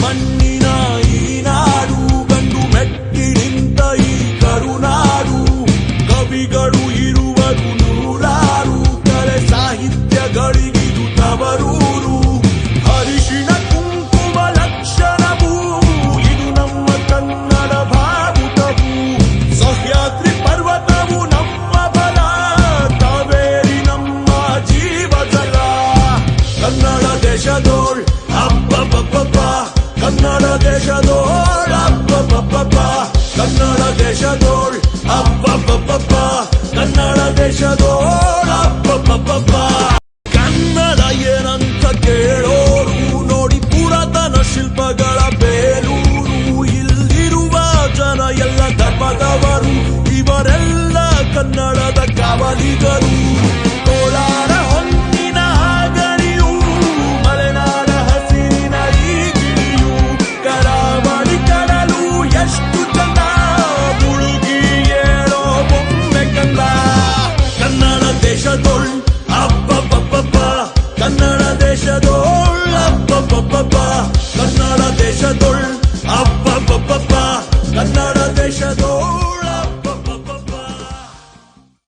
money. Kannada ದೇಶದೋಳ್ ಅಪ್ಪ ಕನ್ನಡ ದೇಶದೋಳ್ ಅಪ್ಪ ಕನ್ನಡ ದೇಶದೋಳ್ لجنة لا تشدل